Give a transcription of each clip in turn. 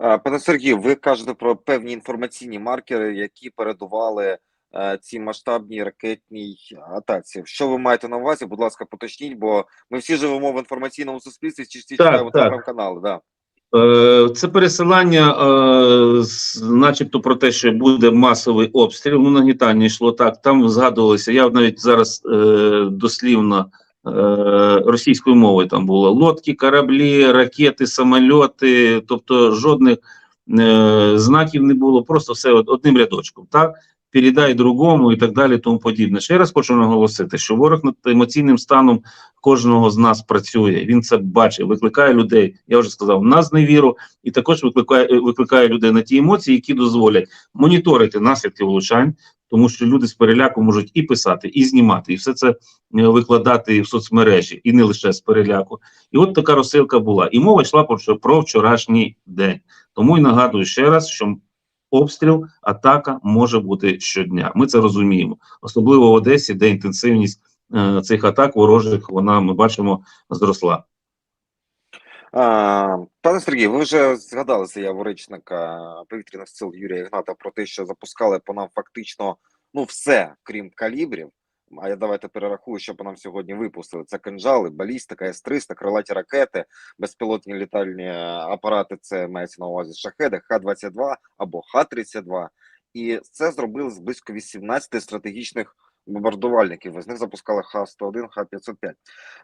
Е, Пане Сергію, ви кажете про певні інформаційні маркери, які передували е, цій масштабній ракетній атаці. Що ви маєте на увазі? Будь ласка, поточніть, бо ми всі живемо в інформаційному суспільстві, чи всі читаємо телеграм-канали. Да. Е, Це пересилання, начебто, про те, що буде масовий обстріл. Ну, нагнітання йшло так. Там згадувалося. Я навіть зараз дослівно російською мовою там було лодки, кораблі, ракети, самольоти, тобто жодних е, знаків не було, просто все одним рядочком. Так, передай другому і так далі, тому подібне. Ще раз хочу наголосити, що ворог над емоційним станом кожного з нас працює. Він це бачить, викликає людей. Я вже сказав, нас невіру, і також викликає е, викликає людей на ті емоції, які дозволять моніторити наслідки влучань, тому що люди з переляку можуть і писати, і знімати, і все це е, викладати в соцмережі, і не лише з переляку. І от така розсилка була. І мова йшла про, вчорашній день. Тому і нагадую ще раз, що обстріл, атака може бути щодня. Ми це розуміємо, особливо в Одесі, де інтенсивність е, цих атак ворожих вона ми бачимо зросла. Пане Сергію, ви вже згадали заяву речника повітряних сил Юрія Ігната про те, що запускали по нам фактично ну все, крім калібрів. А я давайте перерахую, що по нам сьогодні випустили. Це кинжали, балістика, С-300, крилаті ракети, безпілотні літальні апарати. Це мається на увазі шахеди, Х-22 або Х-32. І це зробили з близько 18 стратегічних бомбардувальників. З них запускали Х-101, Х-505.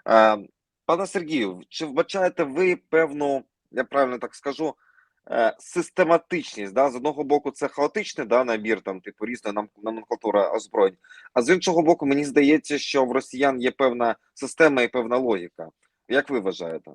Е, Пане Сергію, чи вбачаєте ви певну, я правильно так скажу, е, систематичність? Да? З одного боку, це хаотичний да, набір там, типу різна номенклатура озброєнь, а з іншого боку, мені здається, що в росіян є певна система і певна логіка. Як ви вважаєте?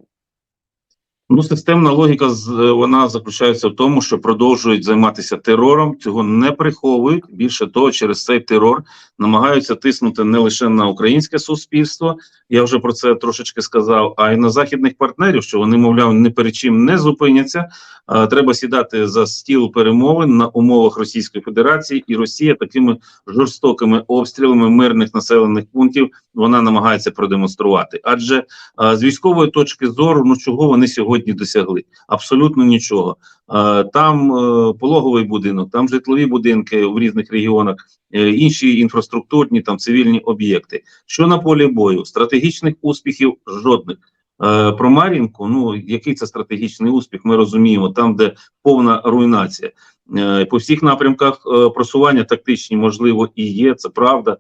Ну, системна логіка е, вона заключається в тому, що продовжують займатися терором, цього не приховують. Більше того, через цей терор намагаються тиснути не лише на українське суспільство. Я вже про це трошечки сказав, а й на західних партнерів, що вони, мовляв, не перед чим не зупиняться. А, треба сідати за стіл перемовин на умовах Російської Федерації, і Росія такими жорстокими обстрілами мирних населених пунктів вона намагається продемонструвати. Адже а, з військової точки зору, ну чого вони сьогодні досягли? Абсолютно нічого. А, Там е, пологовий будинок, там житлові будинки в різних регіонах, е, інші інфраструктурні там цивільні об'єкти. Що на полі бою? Стратегічних успіхів жодних. Е, Про Мар'їнку, ну який це стратегічний успіх, ми розуміємо, там, де повна руйнація. Е, По всіх напрямках е, просування тактичні, можливо, і є, це правда.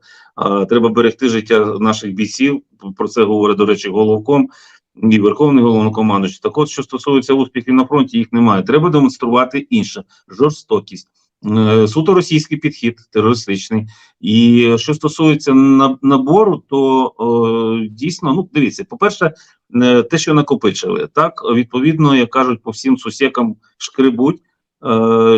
Треба берегти життя наших бійців. Про це говорить, до речі, головком і Верховний головнокомандуючий. Так от, що стосується успіхів на фронті, їх немає. Треба демонструвати інше жорстокість. Е, Суто російський підхід, терористичний. І що стосується набору, то е, дійсно, ну дивіться, по-перше, е, те, що накопичили, так відповідно, як кажуть, по всім сусікам шкребуть,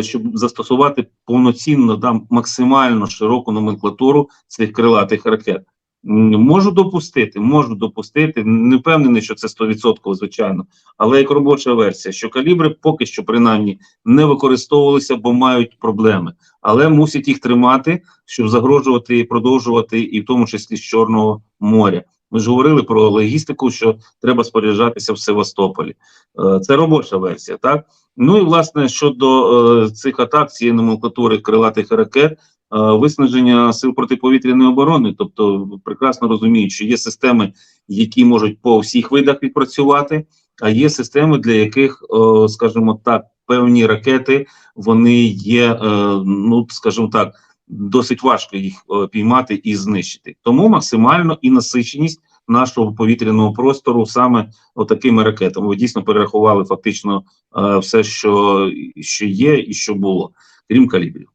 щоб застосувати повноцінно да, максимально широку номенклатуру цих крилатих ракет. Можу допустити, можу допустити, не впевнений, що це 100%, звичайно, але як робоча версія, що калібри поки що принаймні не використовувалися, бо мають проблеми, але мусять їх тримати, щоб загрожувати і продовжувати, і в тому числі з Чорного моря. Ми ж говорили про логістику, що треба споряджатися в Севастополі. Е, Це робоча версія, так? Ну і власне щодо е, цих атак, цієї номенклатури крилатих ракет, е, виснаження сил протиповітряної оборони, тобто прекрасно розуміють, що є системи, які можуть по всіх видах відпрацювати, а є системи, для яких, е, скажімо так, певні ракети вони є, е, ну скажімо так, досить важко їх е, піймати і знищити. Тому максимально і насиченість нашого повітряного простору саме отакими ракетами. Ви дійсно перерахували фактично е, все, що, що є і що було, крім калібрів.